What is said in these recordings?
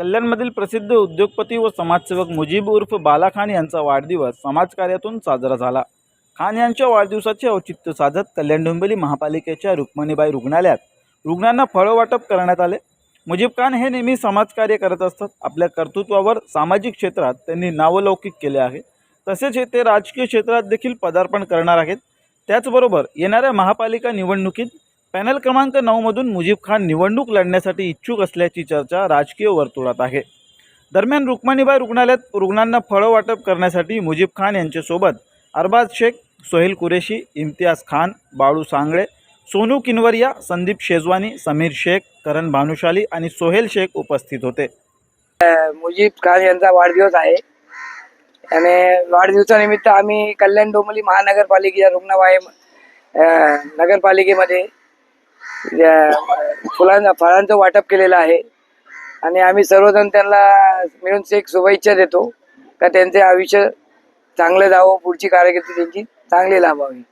कल्याणमधील प्रसिद्ध उद्योगपती व समाजसेवक मुजीब उर्फ बाला खान यांचा वाढदिवस समाजकार्यातून साजरा झाला. खान यांच्या वाढदिवसाचे औचित्य साधत कल्याण डोंबिवली महापालिकेच्या रुक्मिणीबाई रुग्णालयात रुग्णांना फळं वाटप करण्यात आले. मुजीब खान हे नेहमी समाजकार्य करत असतात. आपल्या कर्तृत्वावर सामाजिक क्षेत्रात त्यांनी नावलौकिक केले आहे तसेच हे ते राजकीय क्षेत्रात देखील पदार्पण करणार आहेत. त्याचबरोबर येणाऱ्या महापालिका निवडणुकीत पॅनल क्रमांक नऊमधून मुजीब खान निवडणूक लढण्यासाठी इच्छुक असल्याची चर्चा राजकीय वर्तुळात आहे. दरम्यान रुक्मिणीबाई रुग्णालयात रुग्णांना फळं वाटप करण्यासाठी मुजीब खान यांच्यासोबत अरबाज शेख सोहेल कुरेशी इम्तियाज खान बाळू सांगळे सोनू किनवरिया संदीप शेजवानी समीर शेख करण भानुशाली आणि सोहेल शेख उपस्थित होते. मुजीब खान यांचा वाढदिवस आहे. आणि वाढदिवसानिमित्त आम्ही कल्याण डोंबली महानगरपालिकेच्या रुग्णवाही नगरपालिकेमध्ये अं, फळांचं वाटप केलेलं आहे. आणि आम्ही सर्वजण त्यांना मिळून एक शुभेच्छा देतो का त्यांचे आयुष्य चांगलं जावं पुढची कारकिर्दी त्यांची चांगली लाभावी.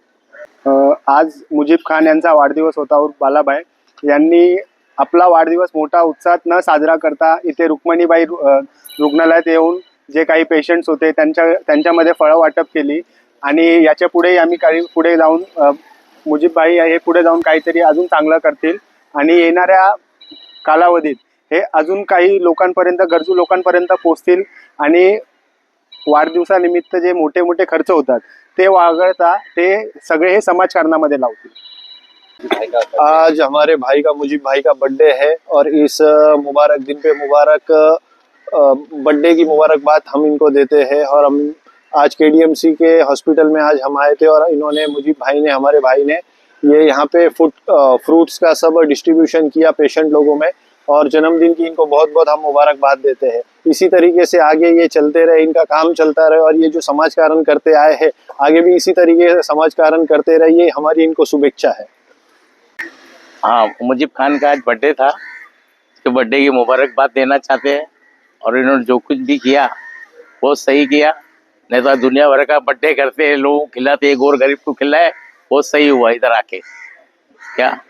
आज मुजीब खान यांचा वाढदिवस होता बालाबाई. यांनी आपला वाढदिवस मोठा उत्साहात न साजरा करता इथे रुक्मणीबाई रु- रुग्णालयात येऊन जे काही पेशंट्स होते त्यांच्या त्यांच्यामध्ये फळं वाटप केली. आणि याच्या पुढेही आम्ही काही पुढे जाऊन अ, मुजीबबाई हे पुढे जाऊन काहीतरी अजून चांगलं करतील. आणि येणाऱ्या कालावधीत हे अजून काही लोकांपर्यंत गरजू लोकांपर्यंत पोचतील आणि वाढदिवसानिमित्त जे मोठे मोठे खर्च होतात ते वागळता ते सगळे हे समाजकारणामध्ये लावतील. आज हमारे भाई का मुजीब भाई का बर्थडे है और इस मुबारक दिन पे मुबारक बर्थडे की मुबारकबाद हम इनको देते हैं और हम आज के के हॉस्पिटल में आज हम आए थे और इन्होंने मुजीब भाई ने, हमारे भाई ने ये यहाँ पे फ़ूड फ्रूट्स का सब डिस्ट्रीब्यूशन किया पेशेंट लोगों में और जन्मदिन की इनको बहुत बहुत हम मुबारकबाद देते हैं। इसी तरीके से आगे ये चलते रहे, इनका काम चलता रहे और ये जो समाज कारण करते आए हैं, आगे भी इसी तरीके से समाज कारण करते रहे, ये हमारी इनको शुभेच्छा है। हाँ मुजीब खान का आज बर्थडे था उसके बर्थडे की मुबारकबाद देना चाहते हैं और इन्होंने जो कुछ भी किया, बहुत सही किया। नहीं तो दुनिया भर का बर्थडे करते हैं लोगों को खिलाते हैं गोर गरीब को खिलाए बहुत सही हुआ इधर आके। क्या?